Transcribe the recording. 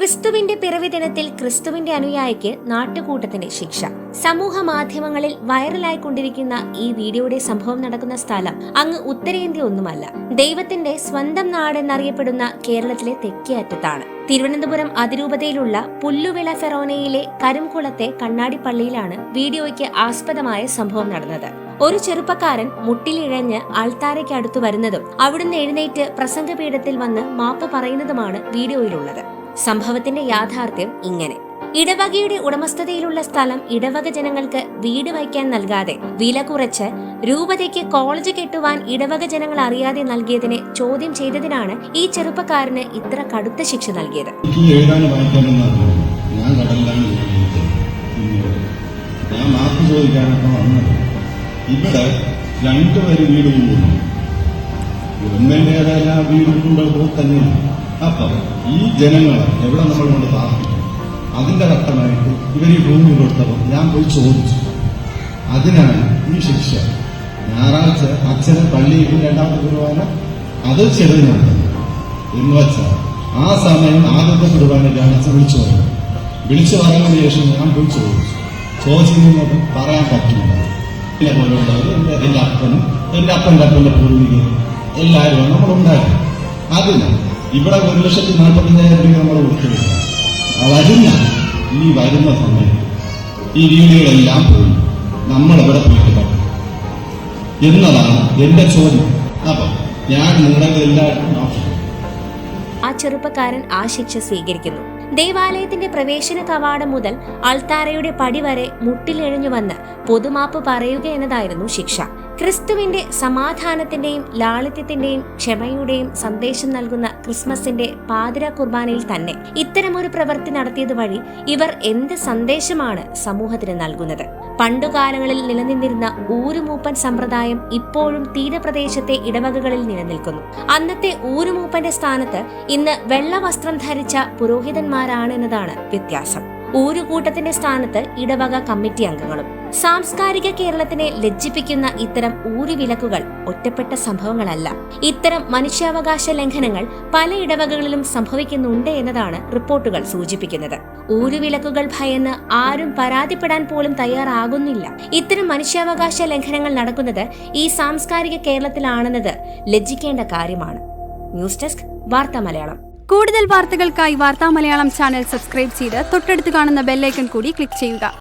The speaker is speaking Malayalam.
ക്രിസ്തുവിന്റെ പിറവി ദിനത്തിൽ ക്രിസ്തുവിന്റെ അനുയായിക്ക് നാട്ടുകൂട്ടത്തിന്റെ ശിക്ഷ. സമൂഹ മാധ്യമങ്ങളിൽ വൈറലായിക്കൊണ്ടിരിക്കുന്ന ഈ വീഡിയോയുടെ സംഭവം നടക്കുന്ന സ്ഥലം അങ്ങ് ഉത്തരേന്ത്യ ഒന്നുമല്ല. ദൈവത്തിന്റെ സ്വന്തം നാടെന്നറിയപ്പെടുന്ന കേരളത്തിലെ തെക്കേ അറ്റത്താണ് തിരുവനന്തപുരം അതിരൂപതയിലുള്ള പുല്ലുവിള ഫെറോനയിലെ കരുംകുളത്തെ കണ്ണാടിപ്പള്ളിയിലാണ് വീഡിയോയ്ക്ക് ആസ്പദമായ സംഭവം നടന്നത്. ഒരു ചെറുപ്പക്കാരൻ മുട്ടിലിഴഞ്ഞ് ആൾത്താരയ്ക്ക് അടുത്തു വരുന്നതും അവിടുന്ന് എഴുന്നേറ്റ് പ്രസംഗപീഠത്തിൽ വന്ന് മാപ്പ് പറയുന്നതുമാണ് വീഡിയോയിലുള്ളത്. സംഭവത്തിന്റെ യാഥാർത്ഥ്യം ഇങ്ങനെ. ഇടവകയുടെ ഉടമസ്ഥതയിലുള്ള സ്ഥലം ഇടവക ജനങ്ങൾക്ക് വീട് വയ്ക്കാൻ നൽകാതെ വില കുറച്ച് രൂപതയ്ക്ക് കോളേജ് കെട്ടുവാൻ ഇടവക ജനങ്ങൾ അറിയാതെ നൽകിയതിനെ ചോദ്യം ചെയ്തതിനാണ് ഈ ചെറുപ്പക്കാരന് ഇത്ര കടുത്ത ശിക്ഷ നൽകിയത്. ഇവിടെ രണ്ടുപേര് വീട് കൊണ്ടുപോകുന്നു ഗവൺമെന്റിന്റേതെല്ലാം വീട് കൊണ്ടുപോകുമ്പോൾ തന്നെയാണ്. അപ്പൊ ഈ ജനങ്ങളെ എവിടെ നമ്മൾ കൊണ്ട് താമസിക്കും? അതിന്റെ ഘട്ടമായിട്ട് ഇവർ ഈ ഭൂമി കൊടുത്തപ്പോൾ ഞാൻ പോയി ചോദിച്ചു. അതിനാണ് ഈ ശിക്ഷ. ഞായറാഴ്ച അച്ഛന് പള്ളിയിൽ രണ്ടാമത്തെ കുർബാന അത് ചെറുതിനുണ്ട് എന്ന് വെച്ചാൽ ആ സമയം ആദ്യത്തെ കുർബാനയ്ക്കാണ് അച്ഛൻ വിളിച്ചു പറഞ്ഞു വിളിച്ചു പറഞ്ഞതിന് ശേഷം ഞാൻ പോയി ചോദിച്ചു. ചോദിച്ചിരുന്നത് പറയാൻ പറ്റില്ല. എന്നെ പോലുള്ളവർ എന്റെ എന്റെ അപ്പനും എന്റെ അപ്പന്റെ അപ്പന്റെ പൂർവികരും എല്ലാവരും നമ്മളുണ്ടായിരുന്നു അതിന് ഇവിടെ ഒരു ലക്ഷത്തി നാൽപ്പത്തഞ്ചായിരം രൂപ നമ്മൾ കൊടുത്തില്ല വരുന്ന ഈ വരുന്ന സമയം ഈ വീടുകളെല്ലാം പോയി. നമ്മളിവിടെ പോയിട്ട് പറ്റും എന്നതാണ് എന്റെ ചോദ്യം. അപ്പൊ ഞാൻ നിങ്ങളുടെ എല്ലാവരും ആ ചെറുപ്പക്കാരൻ ആ ശിക്ഷ സ്വീകരിക്കുന്നു. ദേവാലയത്തിന്റെ പ്രവേശന കവാടം മുതൽ അൾത്താരയുടെ പടി വരെ മുട്ടിലെഴിഞ്ഞു വന്ന് പൊതുമാപ്പ് പറയുക എന്നതായിരുന്നു ശിക്ഷ. ക്രിസ്തുവിന്റെ സമാധാനത്തിന്റെയും ലാളിത്യത്തിന്റെയും ക്ഷമയുടെയും സന്ദേശം നൽകുന്ന ക്രിസ്മസിന്റെ പാതിര കുർബാനയിൽ തന്നെ ഇത്തരമൊരു പ്രവൃത്തി നടത്തിയത് വഴി ഇവർ എന്ത് സന്ദേശമാണ് സമൂഹത്തിന് നൽകുന്നത്? പണ്ടുകാലങ്ങളിൽ നിലനിന്നിരുന്ന ഊരുമൂപ്പൻ സമ്പ്രദായം ഇപ്പോഴും തീരപ്രദേശത്തെ ഇടവകകളിൽ നിലനിൽക്കുന്നു. അന്നത്തെ ഊരുമൂപ്പന്റെ സ്ഥാനത്ത് ഇന്ന് വെള്ള വസ്ത്രം ധരിച്ച പുരോഹിതന്മാരാണ് എന്നതാണ് വ്യത്യാസം. ഊരുകൂട്ടത്തിന്റെ സ്ഥാനത്ത് ഇടവക കമ്മിറ്റി അംഗങ്ങളും. സാംസ്കാരിക കേരളത്തിനെ ലജ്ജിപ്പിക്കുന്ന ഇത്തരം ഊരുവിലക്കുകൾ ഒറ്റപ്പെട്ട സംഭവങ്ങളല്ല. ഇത്തരം മനുഷ്യാവകാശ ലംഘനങ്ങൾ പല ഇടവകകളിലും സംഭവിക്കുന്നുണ്ട് എന്നതാണ് റിപ്പോർട്ടുകൾ സൂചിപ്പിക്കുന്നത്. ഊരുവിലക്കുകൾ ഭയന്ന് ആരും പരാതിപ്പെടാൻ പോലും തയ്യാറാകുന്നില്ല. ഇത്തരം മനുഷ്യാവകാശ ലംഘനങ്ങൾ നടക്കുന്നത് ഈ സാംസ്കാരിക കേരളത്തിലാണെന്നത് ലജ്ജിക്കേണ്ട കാര്യമാണ്. ന്യൂസ് ഡെസ്ക് വാർത്താ മലയാളം. കൂടുതൽ വാർത്തകൾക്കായി വാർത്താ മലയാളം ചാനൽ സബ്സ്ക്രൈബ് ചെയ്ത് തൊട്ടടുത്ത് കാണുന്ന ബെല്ലൈക്കൺ കൂടി ക്ലിക്ക് ചെയ്യുക.